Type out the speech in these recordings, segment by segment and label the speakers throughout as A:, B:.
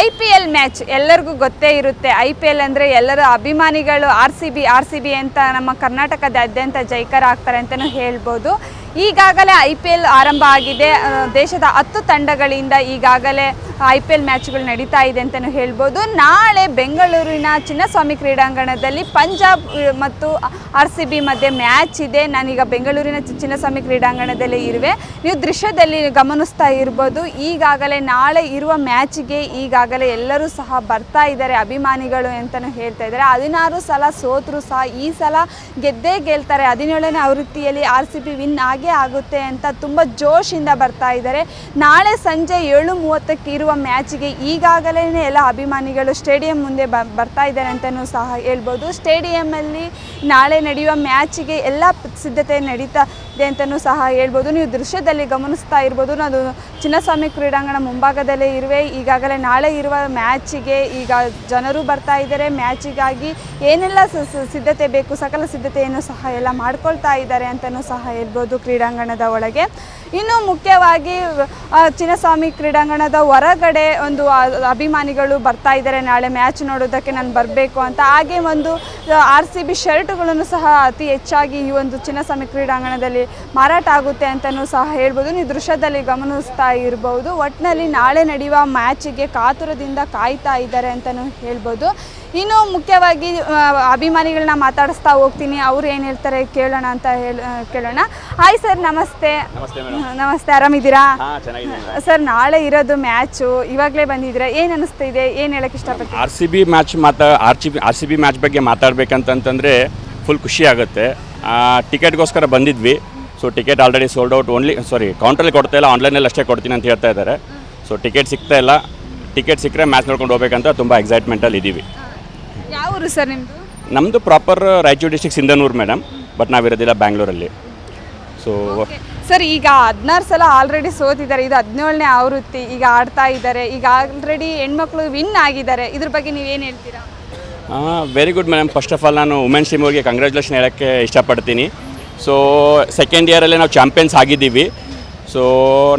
A: I P L match ಎಲ್ಲರಿಗೂ ಗೊತ್ತೇ ಇರುತ್ತೆ. ಐ ಪಿ ಎಲ್ ಅಂದರೆ ಎಲ್ಲರ ಅಭಿಮಾನಿಗಳು, R C B, R C B ಅಂತ ನಮ್ಮ ಕರ್ನಾಟಕದಾದ್ಯಂತ ಜೈಕಾರ ಆಗ್ತಾರೆ ಅಂತಲೂ ಹೇಳ್ಬೋದು. ಈಗಾಗಲೇ ಐ ಪಿ ಎಲ್ ಆರಂಭ ಆಗಿದೆ. ದೇಶದ ಹತ್ತು ತಂಡಗಳಿಂದ ಈಗಾಗಲೇ ಐ ಪಿ ಎಲ್ ಮ್ಯಾಚ್ಗಳು ನಡೀತಾ ಇದೆ ಅಂತಲೂ ಹೇಳ್ಬೋದು. ನಾಳೆ ಬೆಂಗಳೂರಿನ ಚಿನ್ನಸ್ವಾಮಿ ಕ್ರೀಡಾಂಗಣದಲ್ಲಿ ಪಂಜಾಬ್ ಮತ್ತು ಆರ್ ಸಿ ಬಿ ಮಧ್ಯೆ ಮ್ಯಾಚ್ ಇದೆ. ನಾನೀಗ ಬೆಂಗಳೂರಿನ ಚಿನ್ನಸ್ವಾಮಿ ಕ್ರೀಡಾಂಗಣದಲ್ಲಿ ಇರುವೆ. ನೀವು ದೃಶ್ಯದಲ್ಲಿ ಗಮನಿಸ್ತಾ ಇರ್ಬೋದು. ಈಗಾಗಲೇ ನಾಳೆ ಇರುವ ಮ್ಯಾಚ್ಗೆ ಈಗಾಗಲೇ ಎಲ್ಲರೂ ಸಹ ಬರ್ತಾ ಇದ್ದಾರೆ ಅಭಿಮಾನಿಗಳು ಅಂತಲೂ ಹೇಳ್ತಾ ಇದ್ದಾರೆ. ಹದಿನಾರು ಸಲ ಸೋತರೂ ಸಹ ಈ ಸಲ ಗೆದ್ದೇ ಗೆಲ್ತಾರೆ. ಹದಿನೇಳನೇ ಆವೃತ್ತಿಯಲ್ಲಿ ಆರ್ ಸಿ ಬಿ ವಿನ್ ಆಗೇ ಆಗುತ್ತೆ ಅಂತ ತುಂಬ ಜೋಶಿಂದ ಬರ್ತಾ ಇದ್ದಾರೆ. ನಾಳೆ ಸಂಜೆ ಏಳು ಮೂವತ್ತಕ್ಕೆ ಇರುವ ಮ್ಯಾಚಿಗೆ ಈಗಾಗಲೇ ಎಲ್ಲ ಅಭಿಮಾನಿಗಳು ಸ್ಟೇಡಿಯಂ ಮುಂದೆ ಬ, ಬರ್ತಾ ಇದ್ದಾರೆ ಅಂತಲೂ ಸಹ ಹೇಳ್ಬೋದು. ಸ್ಟೇಡಿಯಮ್ಮಲ್ಲಿ ನಾಳೆ ನಡೆಯುವ ಮ್ಯಾಚಿಗೆ ಎಲ್ಲ ಸಿದ್ಧತೆ ನಡೀತಾ ಇದೆ ಅಂತಲೂ ಸಹ ಹೇಳ್ಬೋದು. ನೀವು ದೃಶ್ಯದಲ್ಲಿ ಗಮನಿಸ್ತಾ ಇರ್ಬೋದು. ನಾನು ಚಿನ್ನಸ್ವಾಮಿ ಕ್ರೀಡಾಂಗಣ ಮುಂಭಾಗದಲ್ಲೇ ಇರುವೆ. ಈಗಾಗಲೇ ನಾಳೆ ಇರುವ ಮ್ಯಾಚಿಗೆ ಈಗ ಜನರು ಬರ್ತಾ ಇದ್ದಾರೆ. ಮ್ಯಾಚಿಗಾಗಿ ಏನೆಲ್ಲ ಸಿದ್ಧತೆ ಬೇಕು, ಸಕಲ ಸಿದ್ಧತೆಯನ್ನು ಸಹ ಎಲ್ಲ ಮಾಡ್ಕೊಳ್ತಾ ಇದ್ದಾರೆ ಅಂತಲೂ ಸಹ ಹೇಳ್ಬೋದು. ಕ್ರೀಡಾಂಗಣದ ಒಳಗೆ. ಇನ್ನು ಮುಖ್ಯವಾಗಿ ಚಿನ್ನಸ್ವಾಮಿ ಕ್ರೀಡಾಂಗಣದ ಹೊರಗಡೆ ಒಂದು ಅಭಿಮಾನಿಗಳು ಬರ್ತಾ ಇದ್ದಾರೆ. ನಾಳೆ ಮ್ಯಾಚ್ ನೋಡೋದಕ್ಕೆ ನಾನು ಬರಬೇಕು ಅಂತ. ಹಾಗೆ ಒಂದು ಆರ್ ಸಿ ಬಿ ಶರ್ಟ್ಗಳನ್ನು ಸಹ ಅತಿ ಹೆಚ್ಚಾಗಿ ಈ ಒಂದು ಚಿನ್ನಸ್ವಾಮಿ ಕ್ರೀಡಾಂಗಣದಲ್ಲಿ ಮಾರಾಟ ಆಗುತ್ತೆ ಅಂತಲೂ ಸಹ ಹೇಳ್ಬೋದು. ನೀವು ದೃಶ್ಯದಲ್ಲಿ ಗಮನಿಸ್ತಾ ಇರ್ಬೋದು. ಒಟ್ಟಿನಲ್ಲಿ ನಾಳೆ ನಡೆಯುವ ಮ್ಯಾಚಿಗೆ ಕಾತುರದಿಂದ ಕಾಯ್ತಾ ಇದ್ದಾರೆ ಅಂತಲೂ ಹೇಳ್ಬೋದು. ಇನ್ನು ಮುಖ್ಯವಾಗಿ ಅಭಿಮಾನಿಗಳನ್ನ ಮಾತಾಡಿಸ್ತಾ ಹೋಗ್ತೀನಿ. ಅವ್ರು ಏನು ಹೇಳ್ತಾರೆ ಕೇಳೋಣ ಅಂತ ಹೇಳ ಕೇಳೋಣ. ಹಾಯ್ ಸರ್ ನಮಸ್ತೆ.
B: ನಮಸ್ತೆ ಮೇಡಮ್.
A: ನಮಸ್ತೆ ಆರಾಮಿದ್ದೀರಾ?
B: ಹಾ
A: ಸರ್ ನಾಳೆ ಇರೋದು ಮ್ಯಾಚು. ಇವಾಗಲೇ ಬಂದಿದ್ರೆ ಏನು ಅನಿಸ್ತಾ ಇದೆ? ಏನು ಹೇಳಕ್ಕೆ ಇಷ್ಟಪಡ್ತೀನಿ
B: ಆರ್ ಸಿ ಬಿ ಮ್ಯಾಚ್ ಮಾತಾ R C B R C B match ಬಗ್ಗೆ ಮಾತಾಡ್ಬೇಕಂತಂತಂದರೆ ಫುಲ್ ಖುಷಿ ಆಗುತ್ತೆ. ಟಿಕೆಟ್ಗೋಸ್ಕರ ಬಂದಿದ್ವಿ. So ticket already sold out only sorry ಕೌಂಟ್ರಲ್ಲಿ ಕೊಡ್ತಾ ಇಲ್ಲ. ಆನ್ಲೈನಲ್ಲಿ ಅಷ್ಟೇ ಕೊಡ್ತೀನಿ ಅಂತ ಹೇಳ್ತಾ ಇದ್ದಾರೆ. ಸೊ ಟಿಕೆಟ್ ಸಿಗ್ತಾ ಇಲ್ಲ. ಟಿಕೆಟ್ ಸಿಕ್ಕರೆ ಮ್ಯಾಚ್ ನೋಡ್ಕೊಂಡು ಹೋಗ್ಬೇಕಂತ ತುಂಬ ಎಕ್ಸೈಟ್ಮೆಂಟಲ್ಲಿ ಇದ್ದೀವಿ
A: ಯಾವ ಊರು ಸರ್ ನಿಮ್ಮದು
B: ನಮ್ಮದು proper Raichur district Sindhanur madam. But ನಾವಿರೋದಿಲ್ಲ ಬ್ಯಾಂಗ್ಳೂರಲ್ಲಿ ಸೊ
A: ಸರ್ ಈಗ ಹದಿನಾರು ಸಲ ಆಲ್ರೆಡಿ ಸೋತಿದ್ದಾರೆ. ಇದು ಹದಿನೇಳನೇ ಆವೃತ್ತಿ. ಈಗ ಆಡ್ತಾ ಇದ್ದಾರೆ. ಈಗ ಆಲ್ರೆಡಿ ಹೆಣ್ಮಕ್ಳು ವಿನ್ ಆಗಿದ್ದಾರೆ. ಇದ್ರ ಬಗ್ಗೆ ನೀವು ಏನು ಹೇಳ್ತೀರಾ?
B: Very good madam first of all ನಾನು ವುಮೆನ್ಸ್ ಟೀಮ್ ಅವ್ರಿಗೆ ಕಂಗ್ರ್ಯಾಚುಲೇಷನ್ ಹೇಳೋಕ್ಕೆ ಇಷ್ಟಪಡ್ತೀನಿ. ಸೊ ಸೆಕೆಂಡ್ ಇಯರಲ್ಲೇ ನಾವು ಚಾಂಪಿಯನ್ಸ್ ಆಗಿದ್ದೀವಿ. ಸೊ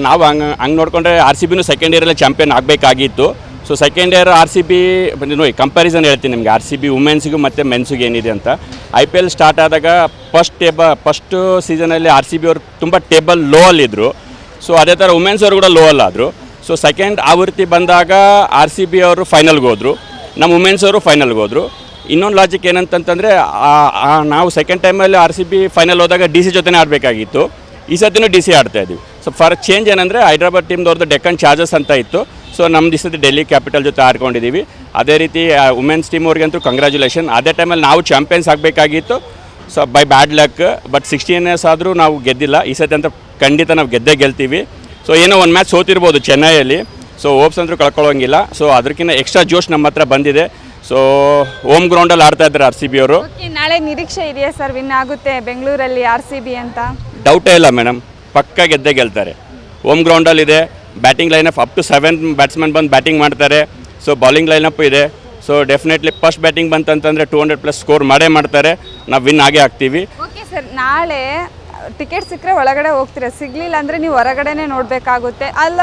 B: ನಾವು ಹಂಗೆ ಹಂಗೆ ನೋಡಿಕೊಂಡ್ರೆ ಆರ್ ಸಿ ಬಿನೂ ಸೆಕೆಂಡ್ ಇಯರಲ್ಲೇ ಚಾಂಪಿಯನ್ ಆಗಬೇಕಾಗಿತ್ತು. So second year R C B ನೋಡಿ ಕಂಪ್ಯಾರಿಸನ್ ಹೇಳ್ತೀನಿ ನಿಮಗೆ. ಆರ್ ಸಿ ಬಿ ವುಮೆನ್ಸ್ಗೂ ಮತ್ತು ಮೆನ್ಸ್ಗೆ ಏನಿದೆ ಅಂತ. ಐ ಪಿ ಎಲ್ ಸ್ಟಾರ್ಟ್ ಆದಾಗ ಫಸ್ಟ್ ಟೇಬ ಫಸ್ಟು ಸೀಸನಲ್ಲಿ ಆರ್ ಸಿ ಬಿ ಅವರು ತುಂಬ ಟೇಬಲ್ ಲೋ ಅಲ್ಲಿದ್ದರು ಸೊ ಅದೇ ಥರ ವುಮೆನ್ಸ್ ಅವರು ಕೂಡ ಲೋ ಅಲ್ಲಾದರು ಸೊ ಸೆಕೆಂಡ್ ಆವೃತ್ತಿ ಬಂದಾಗ ಆರ್ ಸಿ ಬಿ ಅವರು ಫೈನಲ್ಗೆ ಹೋದರು. ನಮ್ಮ ವುಮೆನ್ಸ್ ಅವರು ಫೈನಲ್ಗೆ ಹೋದರು. ಇನ್ನೊಂದು ಲಾಜಿಕ್ ಏನಂತಂತಂದರೆ ನಾವು ಸೆಕೆಂಡ್ ಟೈಮಲ್ಲಿ ಆರ್ ಸಿ ಬಿ ಫೈನಲ್ ಹೋದಾಗ ಡಿ ಸಿ ಜೊತೆನೇ ಆಡಬೇಕಾಗಿತ್ತು. ಈ ಸತಿನೂ ಡಿ ಸಿ ಆಡ್ತಾಯಿದ್ದೀವಿ ಸೊ ಫಾರ್ ಚೇಂಜ್ ಏನಂದರೆ ಹೈದ್ರಾಬಾದ್ ಟೀಮ್ದವ್ರದ್ದು ಡೆಕ್ಕನ್ ಚಾರ್ಜಸ್ ಅಂತ ಇತ್ತು. ಸೊ ನಮ್ಮ ಈ ಡೆಲ್ಲಿ ಕ್ಯಾಪಿಟಲ್ ಜೊತೆ ಆಡ್ಕೊಂಡಿದ್ದೀವಿ ಅದೇ ರೀತಿ ವುಮೆನ್ಸ್ ಟೀಮ್ ಅವ್ರಿಗಂತೂ ಕಂಗ್ರ್ಯಾಚುಲೇಷನ್ ಅದೇ ಟೈಮಲ್ಲಿ ನಾವು ಚಾಂಪಿಯನ್ಸ್ ಆಗಬೇಕಾಗಿತ್ತು. So by bad luck but sixteen years ಆದರೂ ನಾವು ಗೆದ್ದಿಲ್ಲ. ಈ ಸತಿ ಅಂತ ಖಂಡಿತ ನಾವು ಗೆದ್ದೇ ಗೆಲ್ತೀವಿ. ಸೊ ಏನೋ ಒಂದು ಮ್ಯಾಚ್ ಸೋತಿರ್ಬೋದು ಚೆನ್ನೈಯಲ್ಲಿ. ಸೊ ಓಪ್ಸ್ ಅಂದರೂ ಕಳ್ಕೊಳ್ಳೋಂಗಿಲ್ಲ. ಸೊ ಅದಕ್ಕಿಂತ ಎಕ್ಸ್ಟ್ರಾ ಜೋಶ್ ನಮ್ಮ ಹತ್ರ ಬಂದಿದೆ. ಸೊ ಹೋಮ್ ಗ್ರೌಂಡಲ್ಲಿ ಆಡ್ತಾ ಇದ್ದಾರೆ ಆರ್ ಸಿ ಬಿ ಅವರು.
A: ನಾಳೆ ನಿರೀಕ್ಷೆ ಇದೆಯಾ ಸರ್? ವಿನ್ ಆಗುತ್ತೆ ಬೆಂಗಳೂರಲ್ಲಿ ಆರ್ ಸಿ ಬಿ ಅಂತ?
B: ಡೌಟೇ ಇಲ್ಲ ಮೇಡಮ್ ಪಕ್ಕ ಗೆದ್ದೆ ಗೆಲ್ತಾರೆ. Home ಗ್ರೌಂಡಲ್ಲಿದೆ batting lineup up to seven batsman ಬಂದು ಬ್ಯಾಟಿಂಗ್ ಮಾಡ್ತಾರೆ. ಸೊ ಬೌಲಿಂಗ್ ಲೈನಪ್ ಇದೆ. ಸೊ ಡೆಫಿನೆಟ್ಲಿ ಫಸ್ಟ್ ಬ್ಯಾಟಿಂಗ್ ಬಂತಂತಂದರೆ ಟೂ ಹಂಡ್ರೆಡ್ ಪ್ಲಸ್ ಸ್ಕೋರ್ ಮಾಡೇ ಮಾಡ್ತಾರೆ. ನಾವು ವಿನ್ ಆಗೇ ಆಗ್ತೀವಿ.
A: ಓಕೆ ಸರ್ ನಾಳೆ ಟಿಕೆಟ್ ಸಿಕ್ಕರೆ ಒಳಗಡೆ ಹೋಗ್ತೀರಾ? ಸಿಗಲಿಲ್ಲ ಅಂದರೆ ನೀವು ಹೊರಗಡೆನೇ ನೋಡಬೇಕಾಗುತ್ತೆ. ಅಲ್ಲ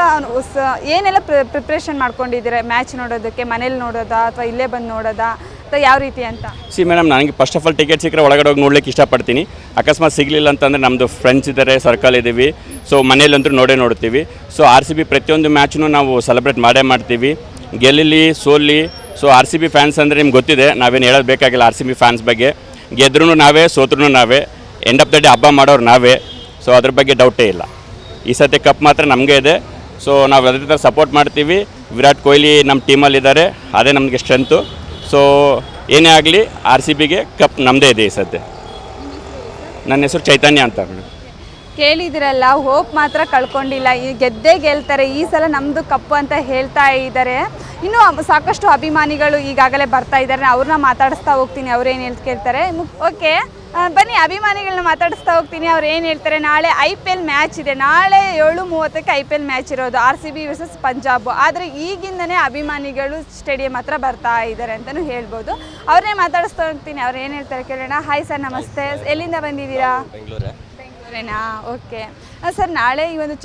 A: ಏನೆಲ್ಲ ಪ್ರಿಪ್ರೇಷನ್ ಮಾಡ್ಕೊಂಡಿದ್ದೀರಾ? ಮ್ಯಾಚ್ ನೋಡೋದಕ್ಕೆ, ಮನೇಲಿ ನೋಡೋದಾ? ಅಥವಾ ಇಲ್ಲೇ ಬಂದು ನೋಡೋದಾ? ಅಥವಾ ಯಾವ ರೀತಿ ಅಂತ?
B: ಸಿ, ಮೇಡಮ್, ನನಗೆ ಫಸ್ಟ್ ಆಫ್ ಆಲ್ ಟಿಕೆಟ್ ಸಿಕ್ಕರೆ ಒಳಗಡೆ ಹೋಗಿ ನೋಡ್ಲಿಕ್ಕೆ ಇಷ್ಟಪಡ್ತೀನಿ. ಅಕಸ್ಮಾತ್ ಸಿಗಲಿಲ್ಲ ಅಂತಂದರೆ ನಮ್ಮದು ಫ್ರೆಂಡ್ಸ್ ಇದ್ದಾರೆ ಸರ್ಕಲ್ ಇದ್ದೀವಿ. ಸೊ ಮನೇಲಂತೂ ನೋಡೇ ನೋಡ್ತೀವಿ. ಸೊ ಆರ್ ಸಿ ಬಿ ಪ್ರತಿಯೊಂದು ಮ್ಯಾಚ್ನು ನಾವು ಸೆಲೆಬ್ರೇಟ್ ಮಾಡೇ ಮಾಡ್ತೀವಿ. ಗೆಲ್ಲಲಿ, Solih. So R C B fans ಅಂದರೆ ನಿಮ್ಗೆ ಗೊತ್ತಿದೆ, ನಾವೇನು ಹೇಳೋದು ಬೇಕಾಗಿಲ್ಲ ಆರ್ ಸಿ ಬಿ ಫ್ಯಾನ್ಸ್ ಬಗ್ಗೆ. ಗೆದ್ರೂ ನಾವೇ ಸೋತ್ರೂ ನಾವೇ. ಎಂಡ್ ಆಫ್ ದ ಡೇ ಹಬ್ಬ ಮಾಡೋರು ನಾವೇ. ಸೊ ಅದ್ರ ಬಗ್ಗೆ ಡೌಟೇ ಇಲ್ಲ. ಈ ಸತಿ ಕಪ್ ಮಾತ್ರ ನಮಗೆ ಇದೆ. ಸೊ ನಾವು ಅದೇ ಥರ ಸಪೋರ್ಟ್ ಮಾಡ್ತೀವಿ. ವಿರಾಟ್ ಕೊಹ್ಲಿ ನಮ್ಮ ಟೀಮಲ್ಲಿದ್ದಾರೆ ಅದೇ ನಮಗೆ ಸ್ಟ್ರೆಂತು ಸೊ ಏನೇ ಆಗಲಿ ಆರ್ ಸಿ ಬಿಗೆ ಕಪ್ ನಮ್ಮದೇ ಇದೆ ಈ ಸದ್ಯ. ನನ್ನ ಹೆಸರು ಚೈತನ್ಯ ಅಂತ ಮೇಡಮ್.
A: ಕೇಳಿದಿರಲ್ಲ ಹೋಪ್ ಮಾತ್ರ ಕಳ್ಕೊಂಡಿಲ್ಲ. ಈ ಗೆದ್ದೇ ಗೆಲ್ತಾರೆ, ಈ ಸಲ ನಮ್ಮದು ಕಪ್ಪು ಅಂತ ಹೇಳ್ತಾ ಇದ್ದಾರೆ. ಇನ್ನು ಸಾಕಷ್ಟು ಅಭಿಮಾನಿಗಳು ಈಗಾಗಲೇ ಬರ್ತಾ ಇದ್ದಾರೆ. ಅವ್ರನ್ನ ಮಾತಾಡಿಸ್ತಾ ಹೋಗ್ತೀನಿ, ಅವ್ರೇನು ಹೇಳ್ತಾರೆ ಓಕೆ ಬನ್ನಿ ಅಭಿಮಾನಿಗಳನ್ನ ಮಾತಾಡಿಸ್ತಾ ಹೋಗ್ತೀನಿ. ಅವ್ರು ಏನು ಹೇಳ್ತಾರೆ ನಾಳೆ ಐ ಪಿ ಎಲ್ ಮ್ಯಾಚ್ ಇದೆ. ನಾಳೆ ಏಳು ಮೂವತ್ತಕ್ಕೆ ಐ ಪಿ ಎಲ್ ಮ್ಯಾಚ್ ಇರೋದು R C B versus Punjab ಆದರೆ ಈಗಿಂದನೇ ಅಭಿಮಾನಿಗಳು ಸ್ಟೇಡಿಯಂ ಹತ್ರ ಬರ್ತಾ ಇದ್ದಾರೆ ಅಂತಲೂ ಹೇಳ್ಬೋದು. ಅವ್ರನ್ನೇ ಮಾತಾಡಿಸ್ತಾ ಹೋಗ್ತೀನಿ. ಅವ್ರು ಏನು ಹೇಳ್ತಾರೆ ಕೇಳೋಣ. ಹಾಯ್ ಸರ್ ನಮಸ್ತೆ. ಎಲ್ಲಿಂದ ಬಂದಿದ್ದೀರಾ?
C: ಬೆಂಗಳೂರೇ.
A: ಬೆಂಗಳೂರೇನಾ? ಓಕೆ ಸರ್ ನಾಳೆ ಈ ಒಂದು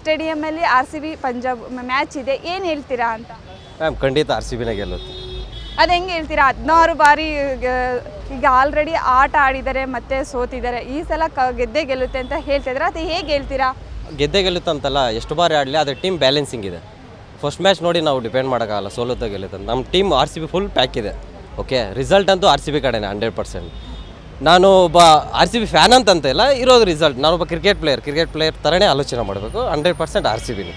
A: ಸ್ಟೇಡಿಯಮಲ್ಲಿ R C B Punjab match ಇದೆ. ಏನು ಹೇಳ್ತೀರಾ ಅಂತ?
C: ಮ್ಯಾಮ್ ಖಂಡಿತ ಆರ್ ಸಿ ಬಿನೇ ಗೆಲ್ಲುತ್ತೆ.
A: ಅದು ಹೆಂಗೆ ಹೇಳ್ತೀರಾ? ಹದಿನಾರು ಬಾರಿ ಈಗ ಆಲ್ರೆಡಿ ಆಟ ಆಡಿದ್ದಾರೆ ಮತ್ತೆ ಸೋತಿದ್ದಾರೆ. ಈ ಸಲ ಕ ಗೆದ್ದೇ ಗೆಲ್ಲುತ್ತೆ ಅಂತ ಹೇಳ್ತಿದ್ರೆ ಅದು ಹೇಗೆ ಹೇಳ್ತೀರಾ?
C: ಗೆದ್ದೆ ಗೆಲ್ಲುತ್ತಂತಲ್ಲ ಎಷ್ಟು ಬಾರಿ ಆಡಲಿ ಅದ್ರ ಟೀಮ್ ಬ್ಯಾಲೆನ್ಸಿಂಗ್ ಇದೆ. ಫಸ್ಟ್ ಮ್ಯಾಚ್ ನೋಡಿ ನಾವು ಡಿಪೆಂಡ್ ಮಾಡೋಕ್ಕಾಗಲ್ಲ ಸೋಲುತ್ತ ಗೆಲ್ಲುತ್ತೆ ನಮ್ಮ team R C B full pack ಇದೆ. ಓಕೆ ರಿಸಲ್ಟ್ ಅಂತೂ ಆರ್ ಸಿ ಬಿ ಕಡೆನೇ ಹಂಡ್ರೆಡ್ ಪರ್ಸೆಂಟ್ ನಾನು ಒಬ್ಬ ಆರ್ ಸಿ ಬಿ ಫ್ಯಾನ್ ಅಂತ ಇಲ್ಲ ಇರೋದು ರಿಸಲ್ಟ್ ನಾನೊಬ್ಬ ಕ್ರಿಕೆಟ್ ಪ್ಲೇಯರ್ ಕ್ರಿಕೆಟ್ ಪ್ಲೇಯರ್ ಥರನೇ ಆಲೋಚನೆ ಮಾಡಬೇಕು. ಹಂಡ್ರೆಡ್ ಪರ್ಸೆಂಟ್ ಆರ್ ಸಿ ಬಿನೇ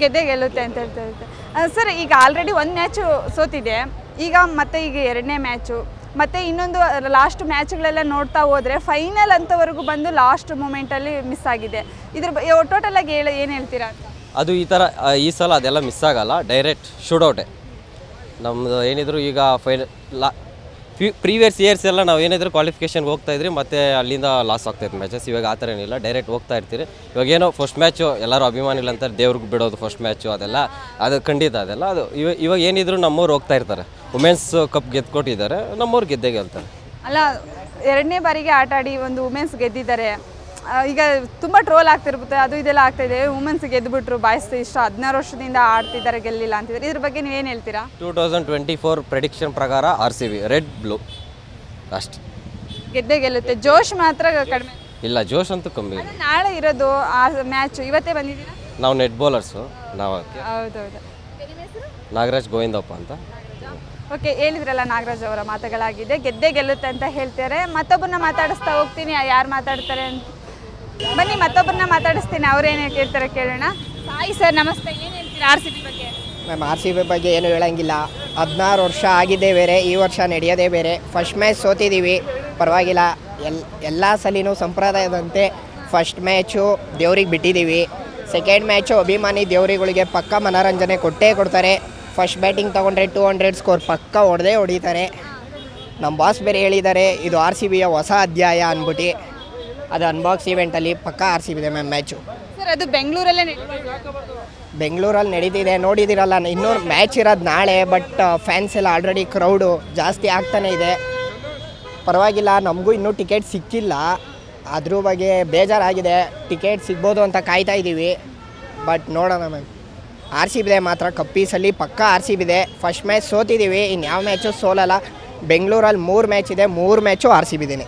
A: ಗೆದ್ದೇ ಗೆಲ್ಲುತ್ತೆ ಅಂತ ಹೇಳ್ತಾ ಸರ್ ಈಗ ಆಲ್ರೆಡಿ ಒಂದು ಮ್ಯಾಚು ಸೋತಿದೆ. ಈಗ ಮತ್ತೆ ಈಗ ಎರಡನೇ ಮ್ಯಾಚು, ಮತ್ತೆ ಇನ್ನೊಂದು ಲಾಸ್ಟ್ ಮ್ಯಾಚ್ಗಳೆಲ್ಲ ನೋಡ್ತಾ ಹೋದ್ರೆ ಫೈನಲ್ ಅಂತವರೆಗೂ ಬಂದು ಲಾಸ್ಟ್ ಮೂಮೆಂಟಲ್ಲಿ ಮಿಸ್ ಆಗಿದೆ. ಇದ್ರ ಟೋಟಲ್ ಆಗಿ ಹೇಳಿ, ಏನು ಹೇಳ್ತೀರಾ?
C: ಅದು ಈ ಥರ ಈ ಸಲ ಅದೆಲ್ಲ ಮಿಸ್ ಆಗಲ್ಲ ಡೈರೆಕ್ಟ್ ಶೂಡೌಟೇ ನಮ್ಮದು ಏನಿದ್ರು ಈಗ ಫೈನ ಲಾ ಪ್ರೀವಿಯಸ್ ಇಯರ್ಸ್ ಎಲ್ಲ ನಾವು ಏನಿದ್ರು ಕ್ವಾಲಿಫಿಕೇಷನ್ಗೆ ಹೋಗ್ತಾ ಇದ್ರಿ, ಮತ್ತೆ ಅಲ್ಲಿಂದ ಲಾಸ್ ಆಗ್ತಾಯಿತ್ತು ಮ್ಯಾಚಸ್ ಇವಾಗ ಆ ಥರ ಏನಿಲ್ಲ ಡೈರೆಕ್ಟ್ ಹೋಗ್ತಾ ಇರ್ತೀರಿ. ಇವಾಗ ಏನೋ ಫಸ್ಟ್ ಮ್ಯಾಚು ಎಲ್ಲರೂ ಅಭಿಮಾನಿಗಳಂತಾರೆ ದೇವ್ರಿಗೆ ಬಿಡೋದು ಫಸ್ಟ್ ಮ್ಯಾಚು ಅದೆಲ್ಲ, ಅದು ಖಂಡಿತ ಅದೆಲ್ಲ. ಅದು ಇವಾಗ ಇವಾಗ ಏನಿದ್ರು ನಮ್ಮವ್ರು ಹೋಗ್ತಾ ಇರ್ತಾರೆ. ವುಮೆನ್ಸ್ ಕಪ್ ಗೆದ್ಕೊಟ್ಟಿದ್ದಾರೆ, ನಮ್ಮವ್ರು ಗೆದ್ದೇ ಗೆಲ್ತಾರೆ.
A: ಅಲ್ಲ, ಎರಡನೇ ಬಾರಿಗೆ ಆಟ ಆಡಿ ಒಂದು ವುಮೆನ್ಸ್ ಗೆದ್ದಿದ್ದಾರೆ. ಈಗ ತುಂಬ ಟ್ರೋಲ್ ಆಗ್ತಿರ್ಬೋದು ಅದು ಇದೆಲ್ಲ ಆಗ್ತಾ ಇದೆ ವುಮೆನ್ಸ್ ಗೆದ್ದುಬಿಟ್ರು ಬಾಯ್ಸ್ ಇಷ್ಟ ಹದಿನಾರು ವರ್ಷದಿಂದ ಆಡ್ತಿದ್ದಾರೆ ಗೆಲ್ಲಿಲ್ಲ ಅಂತಿದ್ದಾರೆ. ಇದ್ರ ಬಗ್ಗೆ ನೀವೇನು ಹೇಳ್ತೀರಾ?
C: Two thousand twenty four prediction ಪ್ರಕಾರ R C B red blue ಅಷ್ಟೆ.
A: ಗೆದ್ದೇ ಗೆಲ್ಲುತ್ತೆ. ಜೋಶ್ ಮಾತ್ರ ಕಡಿಮೆ.
C: ಇಲ್ಲ ಜೋಶ್ ಅಂತೂ ಕಮ್ಮಿ ಇದೆ
A: ನಾಳೆ ಇರೋದು ಆ ಮ್ಯಾಚ್ ಇವತ್ತೇ ಬಂದಿದ್ದೀರಾ?
C: ನಾವು ನೆಟ್ ಬೌಲರ್ಸು ನಾವು ಅದಕ್ಕೆ.
A: ಹೌದೌದು.
C: ನಾಗರಾಜ್ ಗೋವಿಂದಪ್ಪ ಅಂತ.
A: ಓಕೆ ಹೇಳಿದ್ರಲ್ಲ ನಾಗರಾಜ್ ಅವರ ಮಾತುಗಳಾಗಿದೆ. ಗೆದ್ದೇ ಗೆಲ್ಲುತ್ತೆ ಅಂತ ಹೇಳ್ತಾರೆ. ಮತ್ತೊಬ್ಬರನ್ನ ಮಾತಾಡಿಸ್ತಾ ಹೋಗ್ತೀನಿ. ಯಾರು ಮಾತಾಡ್ತಾರೆ ಅಂತ. ಬನ್ನಿ, ಮತ್ತೊಬ್ಬರನ್ನ ಮಾತಾಡಿಸ್ತೀನಿ. ಅವ್ರೇನು ಕೇಳ್ತಾರೆ ಕೇಳೋಣ. ಸಾಯಿ ಸರ್, ನಮಸ್ತೆ. ಏನು ಹೇಳ್ತೀರಾ ಆರ್ ಸಿ ಬಿ ಬಗ್ಗೆ?
D: ಮ್ಯಾಮ್, ಆರ್ ಸಿ ಬಿ ಬಗ್ಗೆ ಏನು ಹೇಳಂಗಿಲ್ಲ. ಹದಿನಾರು ವರ್ಷ ಆಗಿದೆ ಬೇರೆ, ಈ ವರ್ಷ ನಡೆಯೋದೇ ಬೇರೆ. ಫಸ್ಟ್ ಮ್ಯಾಚ್ ಸೋತಿದ್ದೀವಿ ಪರವಾಗಿಲ್ಲ. ಎಲ್, ಎಲ್ಲ ಸಲಿನೂ ಸಂಪ್ರದಾಯದಂತೆ ಫಸ್ಟ್ ಮ್ಯಾಚು ದೇವ್ರಿಗೆ ಬಿಟ್ಟಿದ್ದೀವಿ ಸೆಕೆಂಡ್ ಮ್ಯಾಚು ಅಭಿಮಾನಿ ದೇವರಿಗಳಿಗೆ ಪಕ್ಕ ಮನೋರಂಜನೆ ಕೊಟ್ಟೇ ಕೊಡ್ತಾರೆ. ಫಸ್ಟ್ ಬ್ಯಾಟಿಂಗ್ ತೊಗೊಂಡ್ರೆ ಟೂ ಹಂಡ್ರೆಡ್ ಸ್ಕೋರ್ ಪಕ್ಕ ಹೊಡೆದೇ ಹೊಡಿತಾರೆ. ನಮ್ಮ ಬಾಸ್ ಬೇರೆ ಹೇಳಿದ್ದಾರೆ, ಇದು ಆರ್ ಸಿ ಬಿಯ ಹೊಸ ಅಧ್ಯಾಯ ಅಂದ್ಬಿಟ್ಟು. ಅದು ಅನ್ಬಾಕ್ಸ್ ಈವೆಂಟಲ್ಲಿ ಪಕ್ಕ ಆರ್ ಸಿ ಬಿ ಇದೆ ಮ್ಯಾಮ್ ಮ್ಯಾಚು
A: ಸರ್ ಅದು ಬೆಂಗಳೂರಲ್ಲೇ
D: ಬೆಂಗಳೂರಲ್ಲಿ ನಡೀತಿದೆ ನೋಡಿದಿರಲ್ಲ ಇನ್ನೂ ಮ್ಯಾಚ್ ಇರೋದು ನಾಳೆ ಬಟ್ ಫ್ಯಾನ್ಸ್ ಎಲ್ಲ ಆಲ್ರೆಡಿ ಕ್ರೌಡು ಜಾಸ್ತಿ ಆಗ್ತಾನೆ ಇದೆ. ಪರವಾಗಿಲ್ಲ ನಮಗೂ ಇನ್ನೂ ಟಿಕೆಟ್ ಸಿಕ್ಕಿಲ್ಲ. ಅದ್ರ ಬಗ್ಗೆ ಬೇಜಾರಾಗಿದೆ ಟಿಕೆಟ್ ಸಿಗ್ಬೋದು ಅಂತ ಕಾಯ್ತಾ ಇದ್ದೀವಿ ಬಟ್ ನೋಡೋಣ ಮ್ಯಾಮ್. ಆರ್ ಸಿ ಬಿದೆ ಮಾತ್ರ ಕಪ್ಪೀಸಲ್ಲಿ ಪಕ್ಕ ಆರ್ ಸಿ ಬಿದೆ ಫಸ್ಟ್ ಮ್ಯಾಚ್ ಸೋತಿದ್ದೀವಿ ಇನ್ನು ಯಾವ ಮ್ಯಾಚು ಸೋಲಲ್ಲ. ಬೆಂಗಳೂರಲ್ಲಿ ಮೂರು ಮ್ಯಾಚ್ ಇದೆ ಮೂರು ಮ್ಯಾಚು ಆರ್ ಸಿ ಬಿದ್ದೀನಿ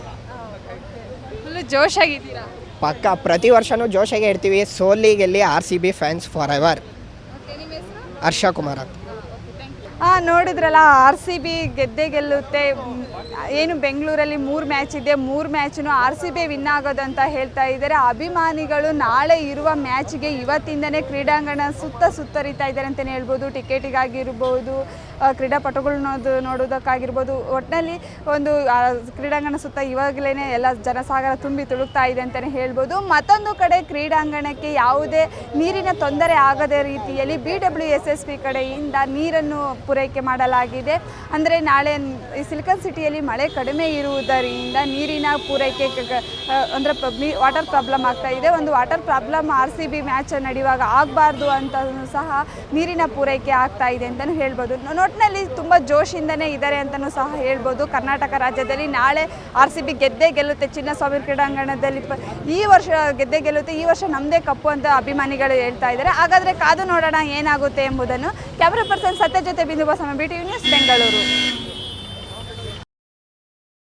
A: ಜೋಶ್ ಆಗಿದ್ದೀರಾ
D: ಪಕ್ಕ ಪ್ರತಿ ವರ್ಷವೂ ಜೋಶಾಗೆ ಇರ್ತೀವಿ. ಸೋಲಿ ಗೆಲ್ಲಿ R C B fans forever Harsha Kumar ಅಂತ.
A: ಹಾಂ ನೋಡಿದ್ರಲ್ಲ ಆರ್ ಸಿ ಬಿ ಗೆದ್ದೆ ಗೆಲ್ಲುತ್ತೆ. ಏನು ಬೆಂಗಳೂರಲ್ಲಿ ಮೂರು ಮ್ಯಾಚ್ ಇದೆ. ಮೂರು ಮ್ಯಾಚ್ನು ಆರ್ ಸಿ ಬಿ ವಿನ್ ಆಗೋದಂತ ಹೇಳ್ತಾ ಇದ್ದಾರೆ. ಅಭಿಮಾನಿಗಳು ನಾಳೆ ಇರುವ ಮ್ಯಾಚ್ಗೆ ಇವತ್ತಿಂದನೇ ಕ್ರೀಡಾಂಗಣ ಸುತ್ತ ಸುತ್ತರಿತಾ ಇದ್ದಾರೆ ಅಂತಲೇ ಹೇಳ್ಬೋದು. ಟಿಕೆಟಿಗಾಗಿರ್ಬೋದು ಆ, ಕ್ರೀಡಾಪಟುಗಳು ನೋದು ನೋಡೋದಕ್ಕಾಗಿರ್ಬೋದು ಒಟ್ಟಿನಲ್ಲಿ ಒಂದು ಕ್ರೀಡಾಂಗಣ ಸುತ್ತ ಇವಾಗಲೇ ಎಲ್ಲ ಜನಸಾಗರ ತುಂಬಿ ತುಳುಕ್ತಾ ಇದೆ ಅಂತಲೇ ಹೇಳ್ಬೋದು. ಮತ್ತೊಂದು ಕಡೆ ಕ್ರೀಡಾಂಗಣಕ್ಕೆ ಯಾವುದೇ ನೀರಿನ ತೊಂದರೆ ಆಗದ ರೀತಿಯಲ್ಲಿ B W S S B ಕಡೆಯಿಂದ ನೀರನ್ನು ಪೂರೈಕೆ ಮಾಡಲಾಗಿದೆ. ಅಂದರೆ ನಾಳೆ ಈ ಸಿಲಿಕನ್ ಸಿಟಿಯಲ್ಲಿ ಮಳೆ ಕಡಿಮೆ ಇರುವುದರಿಂದ ನೀರಿನ ಪೂರೈಕೆ ಅಂದರೆ ವಾಟರ್ ಪ್ರಾಬ್ಲಮ್ ಆಗ್ತಾ ಇದೆ. ಒಂದು water problem R C B match ನಡೆಯುವಾಗ ಆಗಬಾರ್ದು ಅಂತ ಸಹ ನೀರಿನ ಪೂರೈಕೆ ಆಗ್ತಾ ಇದೆ ಅಂತಲೂ ಹೇಳ್ಬೋದು. ನ- ಒಟ್ನಲ್ಲಿ ತುಂಬ ಜೋಶಿಂದನೇ ಇದ್ದಾರೆ ಅಂತಲೂ ಸಹ ಹೇಳ್ಬೋದು. ಕರ್ನಾಟಕ ರಾಜ್ಯದಲ್ಲಿ ನಾಳೆ ಆರ್ ಸಿ ಬಿ ಗೆದ್ದೇ ಗೆಲ್ಲುತ್ತೆ. ಚಿನ್ನಸ್ವಾಮಿ ಕ್ರೀಡಾಂಗಣದಲ್ಲಿ ಈ ವರ್ಷ ಗೆದ್ದೇ ಗೆಲ್ಲುತ್ತೆ. ಈ ವರ್ಷ ನಮ್ಮದೇ ಕಪ್ಪು ಅಂತ ಅಭಿಮಾನಿಗಳು ಹೇಳ್ತಾ ಇದ್ದಾರೆ. ಹಾಗಾದರೆ ಕಾದು ನೋಡೋಣ ಏನಾಗುತ್ತೆ ಎಂಬುದನ್ನು ಕ್ಯಾಮ್ರಾ ಪರ್ಸನ್ ಸತ್ಯ ಜೊತೆ Bindu Basamma B T news Bengaluru.